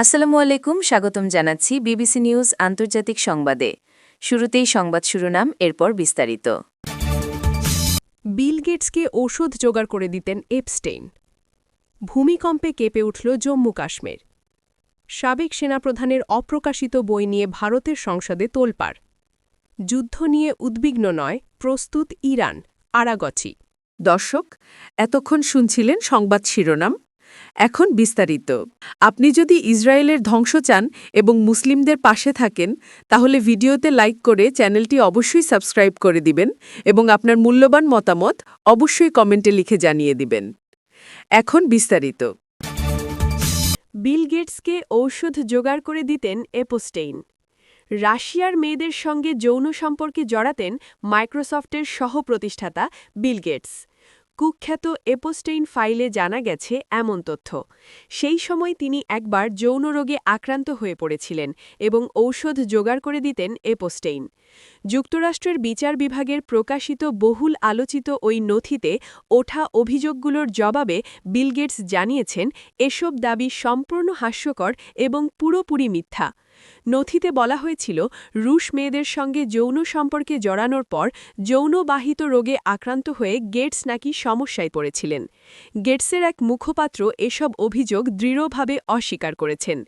আসসালামু আলাইকুম স্বাগতম জানাচ্ছি বিবিসি নিউজ আন্তর্জাতিক সংবাদে। শুরুতেই সংবাদ শিরোনাম এরপর বিস্তারিত। বিল গেটসকে ওষুধ জোগাড় করে দিতেন এপস্টেইন। ভূমিকম্পে কেঁপে উঠল জম্মু কাশ্মীর। সাবেক সেনাপ্রধানের অপ্রকাশিত বই নিয়ে ভারতের সংসদে তোলপাড়। যুদ্ধ নিয়ে উদ্বিগ্ন নয় প্রস্তুত ইরান আরাগচি। দর্শক এতক্ষণ শুনছিলেন সংবাদ শিরোনাম এখন বিস্তারিত। আপনি যদি ইসরায়েলের ধ্বংস চান এবং মুসলিমদের পাশে থাকেন, তাহলে ভিডিওতে লাইক করে চ্যানেলটি অবশ্যই সাবস্ক্রাইব করে দিবেন এবং আপনার মূল্যবান মতামত অবশ্যই কমেন্টে লিখে জানিয়ে দিবেন। এখন বিস্তারিত। বিল গেটসকে ঔষধ জোগাড় করে দিতেন এপোস্টেইন। রাশিয়ার মেয়েদের সঙ্গে যৌন সম্পর্কে জড়াতেন মাইক্রোসফটের সহ-প্রতিষ্ঠাতা বিল গেটস। কুখ্যাত এপোস্টেইন ফাইলে জানা গেছে এমন তথ্য। সেই সময় তিনি একবার যৌন রোগে আক্রান্ত হয়ে পড়েছিলেন এবং ঔষধ জোগাড় করে দিতেন এপোস্টেইন। যুক্তরাষ্ট্রের বিচার বিভাগের প্রকাশিত বহুল আলোচিত ওই নথিতে ওঠা অভিযোগগুলোর জবাবে বিল গেটস জানিয়েছেন, এসব দাবি সম্পূর্ণ হাস্যকর এবং পুরোপুরি মিথ্যা। নথিতে বলা হয়েছিল, রুশ মেয়েদের সঙ্গে যৌন সম্পর্কে জড়ানোর পর যৌনবাহিত রোগে আক্রান্ত হয়ে গেটস নাকি সমস্যায় পড়েছিলেন। গেটসের এক মুখপাত্র এসব অভিযোগ দৃঢ়ভাবে অস্বীকার করেছেন।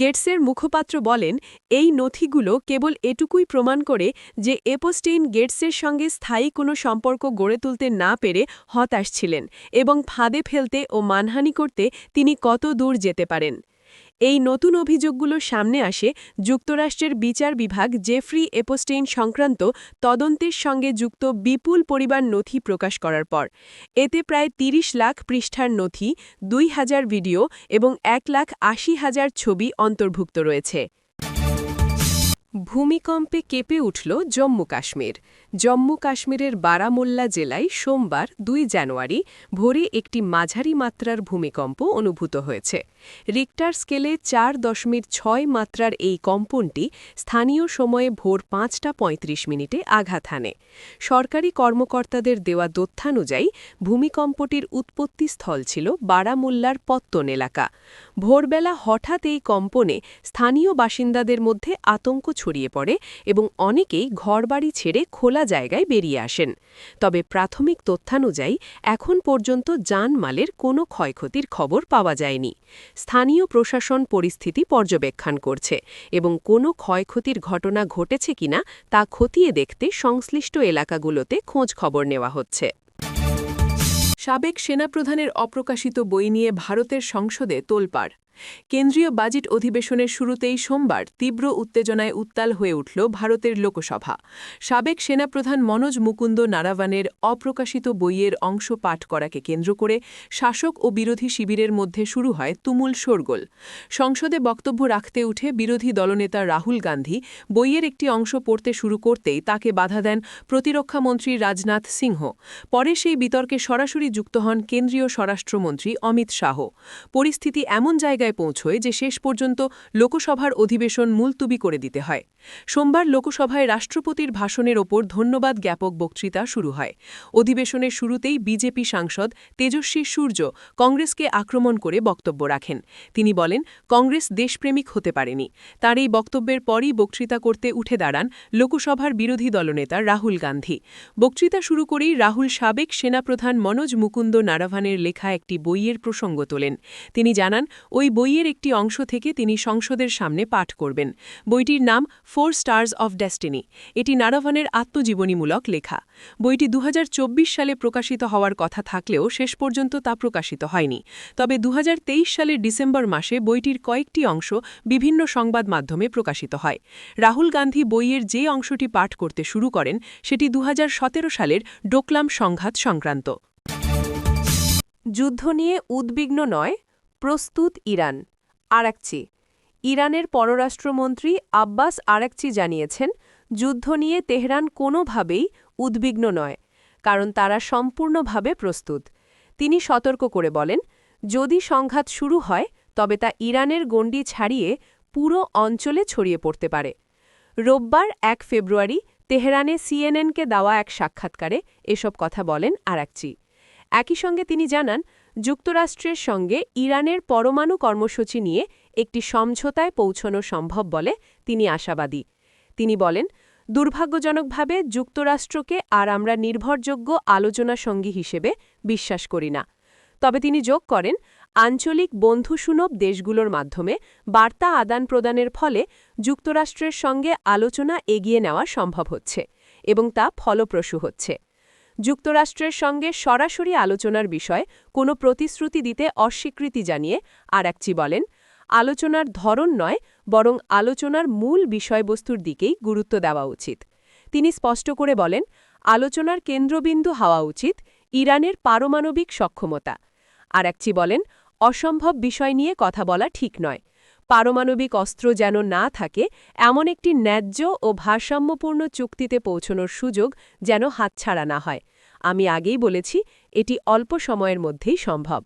গেটসের মুখপাত্র বলেন, এই নথিগুলো কেবল এটুকুই প্রমাণ করে যে এপোস্টেইন গেটসের সঙ্গে স্থায়ী কোনো সম্পর্ক গড়ে তুলতে না পেরে হতাশ ছিলেন এবং ফাঁদে ফেলতে ও মানহানি করতে তিনি কত দূর যেতে পারেন। এই নতুন অভিযোগগুলো সামনে আসে যুক্তরাষ্ট্রের বিচার বিভাগ জেফ্রি এপোস্টেইন সংক্রান্ত তদন্তের সঙ্গে যুক্ত বিপুল পরিবার নথি প্রকাশ করার পর। এতে প্রায় ৩০ লাখ পৃষ্ঠার নথি, দুই হাজার ভিডিও এবং এক লাখ আশি হাজার ছবি অন্তর্ভুক্ত রয়েছে। ভূমিকম্পে কেঁপে উঠল জম্মু কাশ্মীর। জম্মু কাশ্মীরের বারামোল্লা জেলায় সোমবার দুই জানুয়ারি ভোরে একটি মাঝারি মাত্রার ভূমিকম্প অনুভূত হয়েছে। রিক্টার স্কেলে চার দশমিক ছয় মাত্রার এই কম্পনটি স্থানীয় সময়ে ভোর পাঁচটা পঁয়ত্রিশ মিনিটে আঘাত হানে। সরকারি কর্মকর্তাদের দেওয়া তথ্যানুযায়ী, ভূমিকম্পটির উৎপত্তিস্থল ছিল বারামোল্লার পত্তন এলাকা। ভোরবেলা হঠাৎ এই কম্পনে স্থানীয় বাসিন্দাদের মধ্যে আতঙ্ক ছড়িয়ে পড়ে এবং অনেকেই ঘরবাড়ি ছেড়ে খোলা জায়গায় বেরিয়ে আসেন। তবে প্রাথমিক তথ্যানুযায়ী, এখন পর্যন্ত যানমালের কোনো ক্ষয়ক্ষতির খবর পাওয়া যায়নি। স্থানীয় প্রশাসন পরিস্থিতি পর্যবেক্ষণ করছে এবং কোনো ক্ষয়ক্ষতির ঘটনা ঘটেছে কিনা তা খতিয়ে দেখতে সংশ্লিষ্ট এলাকাগুলোতে খোঁজ খবর নেওয়া হচ্ছে। সাবেক সেনাপ্রধানের অপ্রকাশিত বই নিয়ে ভারতের সংসদে তোলপাড়। কেন্দ্রীয় বাজেট অধিবেশনের শুরুতেই সোমবার তীব্র উত্তেজনায় উত্তাল হয়ে উঠল ভারতের লোকসভা। সাবেক সেনাপ্রধান মনোজ মুকুন্দ নারাবানের অপ্রকাশিত বইয়ের অংশ পাঠ করাকে কেন্দ্র করে শাসক ও বিরোধী শিবিরের মধ্যে শুরু হয় তুমুল শোরগোল। সংসদে বক্তব্য রাখতে উঠে বিরোধী দলনেতা রাহুল গান্ধী বইয়ের একটি অংশ পড়তে শুরু করতেই তাকে বাধা দেন প্রতিরক্ষামন্ত্রী রাজনাথ সিংহ। পরে সেই বিতর্কে সরাসরি যুক্ত হন কেন্দ্রীয় স্বরাষ্ট্রমন্ত্রী অমিত শাহ। পরিস্থিতি এমন জায়গায় পর্যায়ে পৌঁছয় যে শেষ পর্যন্ত লোকসভার অধিবেশন মুলতুবি করে দিতে হয়। সোমবার লোকসভায় রাষ্ট্রপতির ভাষণের ওপর ধন্যবাদ জ্ঞাপক বক্তৃতা শুরু হয়। অধিবেশনের শুরুতেই বিজেপি সাংসদ তেজস্বী সূর্য কংগ্রেসকে আক্রমণ করে বক্তব্য রাখেন। তিনি বলেন, কংগ্রেস দেশপ্রেমিক হতে পারেনি। তার এই বক্তব্যের পরই বক্তৃতা করতে উঠে দাঁড়ান লোকসভার বিরোধী দলনেতা রাহুল গান্ধী। বক্তৃতা শুরু করেই রাহুল সাবেক সেনাপ্রধান মনোজ মুকুন্দ নারাভানের লেখা একটি বইয়ের প্রসঙ্গ তোলেন। তিনি জানান, ওই বইয়ের একটি অংশ থেকে তিনি সংসদের সামনে পাঠ করবেন। বইটির নাম ফোর স্টার্স অফ ডেস্টিনি এটি নারাভানের আত্মজীবনীমূলক লেখা। বইটি দু হাজার চব্বিশ সালে প্রকাশিত হওয়ার কথা থাকলেও শেষ পর্যন্ত তা প্রকাশিত হয়নি। তবে দু হাজার তেইশ সালের ডিসেম্বর মাসে বইটির কয়েকটি অংশ বিভিন্ন সংবাদ মাধ্যমে প্রকাশিত হয়। রাহুল গান্ধী বইয়ের যে অংশটি পাঠ করতে শুরু করেন, সেটি দু হাজার সতেরো সালের ডোকলাম সংঘাত সংক্রান্ত। যুদ্ধ নিয়ে উদ্বিগ্ন নয় প্রস্তুত ইরান। আরাকচি, ইরানের পররাষ্ট্রমন্ত্রী আব্বাস আরাকচি জানিয়েছেন, যুদ্ধ নিয়ে তেহরান কোনোভাবেই উদ্বিগ্ন নয়, কারণ তারা সম্পূর্ণভাবে প্রস্তুত। তিনি সতর্ক করে বলেন, যদি সংঘাত শুরু হয়, তবে তা ইরানের গণ্ডি ছাড়িয়ে পুরো অঞ্চলে ছড়িয়ে পড়তে পারে। রোববার এক ফেব্রুয়ারি তেহরানে সিএনএনকে দেওয়া এক সাক্ষাৎকারে এসব কথা বলেন আরাকচি। একই সঙ্গে তিনি জানান যুক্তরাষ্ট্রের সঙ্গে ইরানের পরমাণু কর্মসূচি নিয়ে একটি সমঝোতায় পৌঁছানো সম্ভব বলে তিনি আশাবাদী। তিনি বলেন, দুর্ভাগ্যজনকভাবে যুক্তরাষ্ট্রকে আর আমরা নির্ভরযোগ্য আলোচনা সঙ্গী হিসেবে বিশ্বাস করি না। তবে তিনি যোগ করেন, আঞ্চলিক বন্ধুসুলভ দেশগুলোর মাধ্যমে বার্তা আদান প্রদানের ফলে যুক্তরাষ্ট্রের সঙ্গে আলোচনা এগিয়ে নেওয়া সম্ভব হচ্ছে এবং তা ফলপ্রসূ হচ্ছে। যুক্তরাষ্ট্রের সঙ্গে সরাসরি আলোচনার বিষয়ে কোনো প্রতিশ্রুতি দিতে অস্বীকৃতি জানিয়ে আর একচি বলেন, আলোচনার ধরন নয়, বরং আলোচনার মূল বিষয়বস্তুর দিকেই গুরুত্ব দেওয়া উচিত। তিনি স্পষ্ট করে বলেন, আলোচনার কেন্দ্রবিন্দু হওয়া উচিত ইরানের পারমাণবিক সক্ষমতা। আর একচি বলেন, অসম্ভব বিষয় নিয়ে কথা বলা ঠিক নয়। পারমাণবিক অস্ত্র যেন না থাকে, এমন একটি ন্যায্য ও ভারসাম্যপূর্ণ চুক্তিতে পৌঁছনোর সুযোগ যেন হাতছাড়া না হয়। আমি আগেই বলেছি, এটি অল্প সময়ের মধ্যেই সম্ভব।